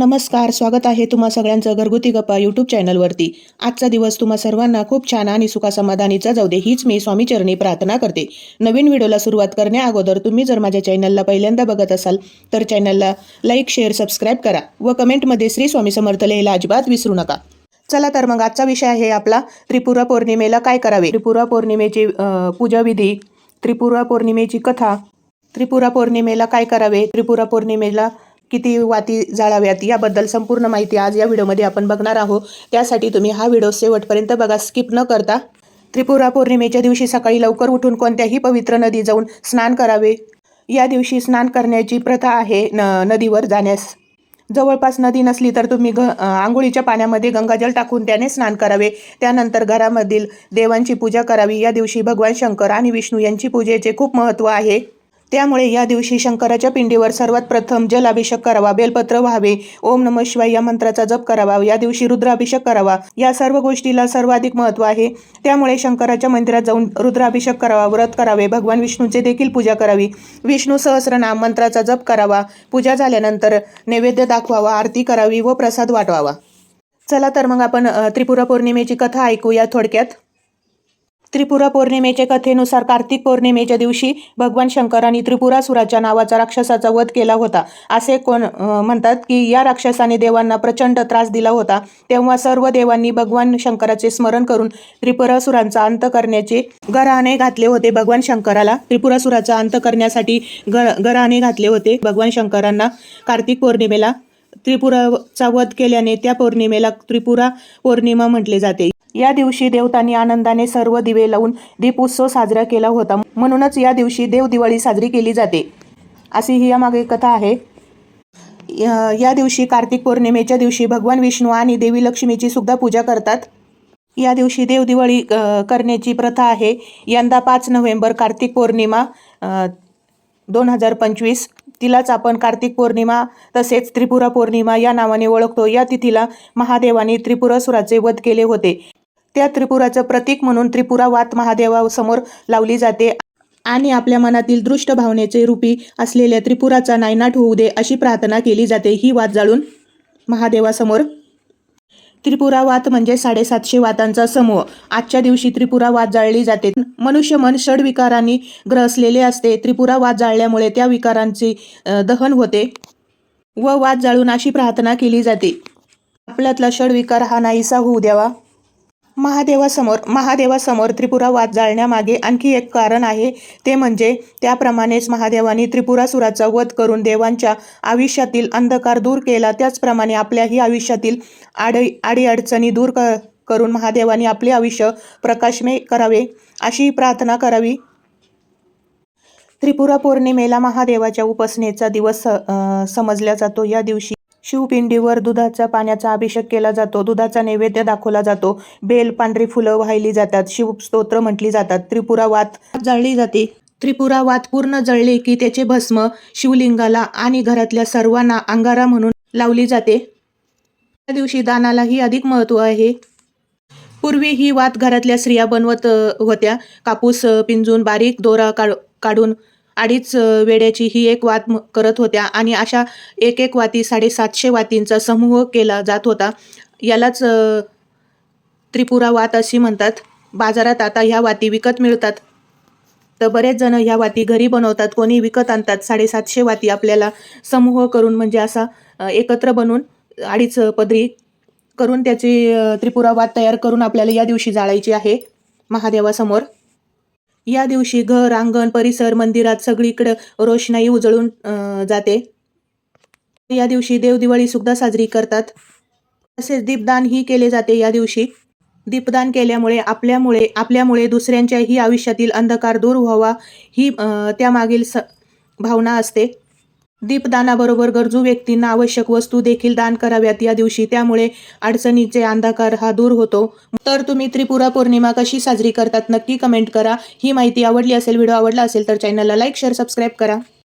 नमस्कार स्वागत आहे तुम्हा सगळ्यांचं घरगुती गप्पा यूट्यूब चॅनलवरती आजचा दिवस तुम्हा सर्वांना खूप छान आणि सुखासमाधानीचा जाऊ दे हीच मी स्वामी चरणी प्रार्थना करते. नवीन व्हिडिओला सुरुवात करण्याअगोदर तुम्ही जर माझ्या चॅनलला पहिल्यांदा बघत असाल तर चॅनलला लाईक शेअर सबस्क्राईब करा व कमेंटमध्ये श्री स्वामी समर्थ लिहायला अजिबात विसरू नका. चला तर मग आजचा विषय आहे आपला त्रिपुरा पौर्णिमेला काय करावे? त्रिपुरा पौर्णिमेची पूजाविधी त्रिपुरा पौर्णिमेची कथा त्रिपुरा पौर्णिमेला काय करावे? त्रिपुरा पौर्णिमेला किती वाती जाळाव्यात याबद्दल संपूर्ण माहिती आज या व्हिडिओमध्ये आपण बघणार आहोत. त्यासाठी तुम्ही हा व्हिडिओ शेवटपर्यंत बघा स्किप न करता. त्रिपुरा पौर्णिमेच्या दिवशी सकाळी लवकर उठून कोणत्याही पवित्र नदी जाऊन स्नान करावे. या दिवशी स्नान करण्याची प्रथा आहे न नदीवर जाण्यास. जवळपास नदी नसली तर तुम्ही घ आंघोळीच्या पाण्यामध्ये गंगाजल टाकून त्याने स्नान करावे. त्यानंतर घरामधील देवांची पूजा करावी. या दिवशी भगवान शंकर आणि विष्णू यांची पूजेचे खूप महत्त्व आहे. त्यामुळे या दिवशी शंकराच्या पिंडीवर सर्वात प्रथम जलाभिषेक करावा बेलपत्र व्हावे ओम नम शिवाय या मंत्राचा जप करावा या दिवशी रुद्राभिषेक करावा. या सर्व गोष्टीला सर्वाधिक महत्त्व आहे. त्यामुळे शंकराच्या मंदिरात जाऊन रुद्राभिषेक करावा व्रत करावे भगवान विष्णूचे देखील पूजा करावी. विष्णू सहस्रनाम मंत्राचा जप करावा. पूजा झाल्यानंतर नैवेद्य दाखवावा आरती करावी व प्रसाद वाटवावा. चला तर मग आपण त्रिपुरा पौर्णिमेची कथा ऐकूया थोडक्यात. त्रिपुरा पौर्णिमेच्या कथेनुसार कार्तिक पौर्णिमेच्या दिवशी भगवान शंकरांनी त्रिपुरासुराच्या नावाचा राक्षसाचा वध केला होता. असे कोण अं, म्हणतात की या राक्षसाने देवांना प्रचंड त्रास दिला होता. तेव्हा सर्व देवांनी भगवान शंकराचे स्मरण करून त्रिपुरासुरांचा अंत करण्याचे गराने घातले होते. भगवान शंकराला त्रिपुरासुराचा अंत करण्यासाठी ग गराने घातले होते. भगवान शंकरांना कार्तिक पौर्णिमेला त्रिपुराचा वध केल्याने त्या पौर्णिमेला त्रिपुरा पौर्णिमा म्हटले जाते. या दिवशी देवतांनी आनंदाने सर्व दिवे लावून दीपोत्सव साजरा केला होता. म्हणूनच या दिवशी देव दिवाळी साजरी केली जाते. अशी ही यामागे कथा आहे. या दिवशी कार्तिक पौर्णिमेच्या दिवशी भगवान विष्णू आणि देवी लक्ष्मीची सुद्धा पूजा करतात. या दिवशी देवदिवाळी करण्याची प्रथा आहे. यंदा पाच नोव्हेंबर कार्तिक पौर्णिमा दोन हजार पंचवीस. तिलाच आपण कार्तिक पौर्णिमा तसेच त्रिपुरा पौर्णिमा या नावाने ओळखतो. या तिथीला महादेवाने त्रिपुरासुराचे वध केले होते. त्या त्रिपुराचं प्रतीक म्हणून त्रिपुरा वात महादेवासमोर लावली जाते. आणि आपल्या मनातील दृष्ट भावनेचे रूपी असलेल्या त्रिपुराचा नायनाट होऊ दे अशी प्रार्थना केली जाते. ही वात जाळून महादेवासमोर. त्रिपुरा वात म्हणजे साडेसातशे वातांचा समूह. आजच्या दिवशी त्रिपुरा वात जाळली जाते. मनुष्य मन षड विकारांनी ग्रसलेले असते. त्रिपुरा वात जाळल्यामुळे त्या विकारांचे दहन होते व वात जाळून अशी प्रार्थना केली जाते. आपल्यातला षड विकार हा नाहीसा होऊ द्यावा. महादेवासमोर महादेवासमोर त्रिपुरा वाद जाळण्यामागे आणखी एक कारण आहे. ते म्हणजे त्याप्रमाणेच महादेवाने त्रिपुरासुराचा वध करून देवांच्या आयुष्यातील अंधकार दूर केला. त्याचप्रमाणे आपल्याही आयुष्यातील आडी अडीअडचणी दूर क करून महादेवाने आपले आयुष्य प्रकाशमय करावे अशी प्रार्थना करावी. त्रिपुरा पौर्णिमेला महादेवाच्या उपासनेचा दिवस अ, समजला जातो. या दिवशी शिवपिंडीवर दुधाचा पाण्याचा अभिषेक केला जातो. दुधाचा नैवेद्य दाखवला जातो. बेल पांढरी फुलं वाहिली जातात. शिवस्तोत्र म्हटली जातात. त्रिपुरा वात जाळली जाते. त्रिपुरा वात पूर्ण जळले की त्याचे भस्म शिवलिंगाला आणि घरातल्या सर्वांना अंगारा म्हणून लावली जाते. त्या दिवशी दानालाही अधिक महत्त्व आहे. पूर्वी ही वात घरातल्या स्त्रिया बनवत होत्या. कापूस पिंजून बारीक दोरा काढ काढून अडीच वेड्याची ही एक वात म- करत होत्या आणि अशा एक एक वाती साडेसातशे वातींचा समूह केला जात होता. यालाच त्रिपुरा वात अशी म्हणतात. बाजारात आता ह्या वाती विकत मिळतात. तर बरेच जण ह्या वाती घरी बनवतात. कोणी विकत आणतात. साडेसातशे वाती आपल्याला समूह करून म्हणजे असा एकत्र बनवून अडीच पदरी करून त्याची त्रिपुरा वात तयार करून आपल्याला या दिवशी जाळायची आहे महादेवासमोर. या दिवशी घर अंगण परिसर मंदिरात सगळीकडं रोषणाई उजळून जाते. या दिवशी देवदिवाळी सुद्धा साजरी करतात. तसेच दीपदान ही केले जाते या दिवशी. दीपदान केल्यामुळे आपल्यामुळे आपल्यामुळे दुसऱ्यांच्याही आयुष्यातील अंधकार दूर व्हावा ही त्यामागील स भावना असते. दीपदानाबरोबर गरजू व्यक्तींना आवश्यक वस्तू देखील दान कराव्यात या दिवशी. त्यामुळे अडचणीचे अंधकार हा दूर होतो. तर तुम्ही त्रिपुरा पौर्णिमा कशी साजरी करतात नक्की कमेंट करा. ही माहिती आवडली असेल व्हिडिओ आवडला असेल तर चॅनलला लाईक शेअर सबस्क्राईब करा.